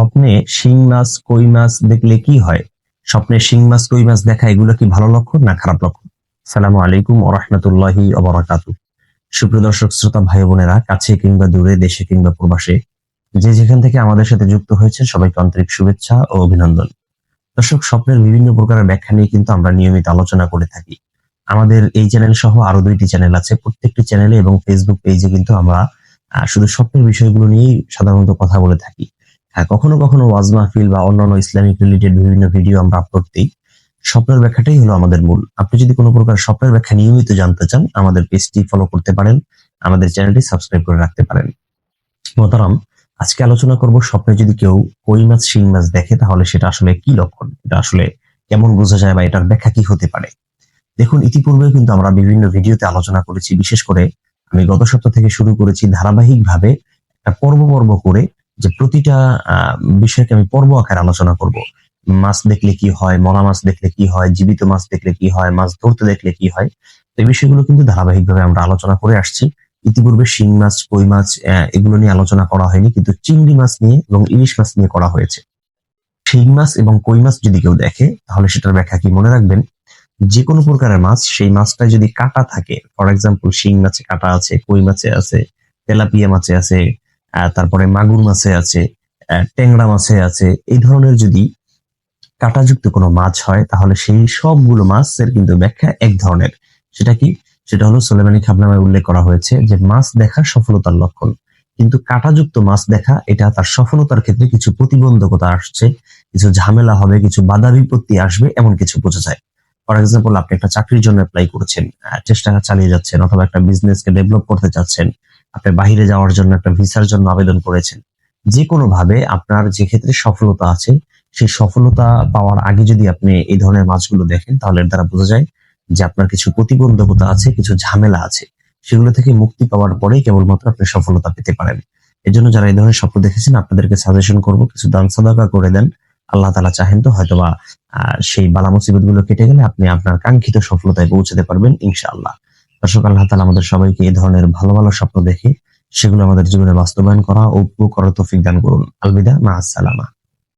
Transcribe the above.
স্বপ্নে শিং মাছ, কই মাছ দেখলে কি হয়? স্বপ্নে শিং মাছ, কই মাছ দেখা, এগুলো কি ভালো লক্ষণ না খারাপ লক্ষণ? সালামু আলাইকুম ও রহমতুল্লাহি অবরাকাতু সুপ্রিয় দর্শক, শ্রোতা, ভাই বোনেরা, কাছে কিংবা দূরে, দেশে কিংবা প্রবাসে, যে যেখান থেকে আমাদের সাথে যুক্ত হয়েছে সবাইকে আন্তরিক শুভেচ্ছা ও অভিনন্দন। দর্শক, স্বপ্নের বিভিন্ন প্রকারের ব্যাখ্যা নিয়ে কিন্তু আমরা নিয়মিত আলোচনা করে থাকি। আমাদের এই চ্যানেল সহ আরও দুইটি চ্যানেল আছে। প্রত্যেকটি চ্যানেলে এবং ফেসবুক পেজে কিন্তু আমরা শুধু স্বপ্নের বিষয়গুলো নিয়েই সাধারণত কথা বলে থাকি। কখনো কখনো ওয়াজ মাহফিল বা অন্যান্য ইসলামিক রিলেটেড বিভিন্ন ভিডিও আমরা আপলোড দিই। স্বপ্নের ব্যাখ্যাটাই হলো আমাদের মূল। আপনি যদি কোনো প্রকার স্বপ্নের ব্যাখ্যা নিয়মিত জানতে চান, আমাদের পেজটি ফলো করতে পারেন, আমাদের চ্যানেলটি সাবস্ক্রাইব করে রাখতে পারেন। মোতারাম আজকে আলোচনা করব স্বপ্নে যদি কেউ কই মাছ, শিং মাছ দেখে, তাহলে সেটা আসলে কি লক্ষণ? এটা আসলে কেমন বোঝা যায় বা এটার ব্যাখ্যা কি হতে পারে? দেখুন ইতিপূর্বে কিন্তু আমরা বিভিন্ন ভিডিওতে আলোচনা করেছি। বিশেষ করে আমি গত সপ্তাহ থেকে শুরু করেছি ধারাবাহিকভাবে একটা পর্ব পর্ব করে যে প্রতিটা বিষয়কে আমি পর্ব আকারে আলোচনা করব। মাছ দেখলে কি হয় মরা মাছ দেখলে কি হয়, জীবিত মাছ দেখলে কি হয়, মাছ ধরতে দেখলে কি হয় এই বিষয়গুলো কিন্তু ধারাবাহিকভাবে আমরা আলোচনা করে আসছি। ইতিপূর্বে শিং মাছ, কই মাছ এগুলো নিয়ে আলোচনা করা হয়নি, কিন্তু চিংড়ি মাছ নিয়ে এবং ইলিশ মাছ নিয়ে করা হয়েছে। শিং মাছ এবং কই মাছ যদি কেউ দেখে, তাহলে সেটার ব্যাখ্যা কি মনে রাখবেন? যে কোনো প্রকারের মাছ, সেই মাছটায় যদি কাটা থাকে, ফর এক্সাম্পল শিং মাছে কাটা আছে, কই মাছে আছে, তেলাপিয়া মাছে আছে তারপরে মাগুর মাছে আছে ট্যাংরা মাছে আছে, এই ধরনের যদি কাঁটাযুক্ত কোনো মাছ হয়, তাহলে সেই সবগুলো মাছের কিন্তু ব্যাখ্যা এক ধরনের। সেটা কি? সেটা হলো সোলেমানি খাবনামায় উল্লেখ করা হয়েছে যে মাছ দেখা সফলতার লক্ষণ। কিন্তু কাঁটাযুক্ত মাছ দেখা, এটা তার সফলতার ক্ষেত্রে কিছু প্রতিবন্ধকতা আসছে, কিছু ঝামেলা হবে, কিছু বাধা বিপত্তি আসবে, এমন কিছু বোঝা যায়। ফর এক্সাম্পল আপনি একটা চাকরির জন্য অ্যাপ্লাই করেছেন চেষ্টা চালিয়ে যাচ্ছেন, অথবা একটা বিজনেসকে ডেভেলপ করতে চাচ্ছেন আপনি বাহিরে যাওয়ার জন্য, একটা ভিসার জন্য আবেদন করেছেন যে কোনো ভাবে আপনার যে ক্ষেত্রে সফলতা আছে, সেই সফলতা পাওয়ার আগে যদি আপনি এই ধরনের মাছগুলো দেখেন, তাহলে এর দ্বারা বোঝা যায় যে আপনার কিছু প্রতিবন্ধকতা আছে, কিছু ঝামেলা আছে। সেগুলো থেকে মুক্তি পাওয়ার পরেই কেবলমাত্র আপনি সফলতা পেতে পারেন। এর জন্য যারা এই ধরনের স্বপ্ন দেখেছেন, আপনাদেরকে সাজেশন করব, কিছু দান সাদাকা করে দেন। আল্লাহ তালা চাহেন তো হয়তোবা সেই বালা মুসিবতগুলো কেটে গেলে আপনি আপনার কাঙ্ক্ষিত সফলতায় পৌঁছাতে পারবেন, ইনশাআল্লাহ। দর্শক, আল্লাহ তালা আমাদের সবাইকে এই ধরনের ভালো ভালো স্বপ্ন দেখে সেগুলো আমাদের জীবনে বাস্তবায়ন করা ও করার তৌফিক দান করুন। আলবিদা, মা আসসালামা।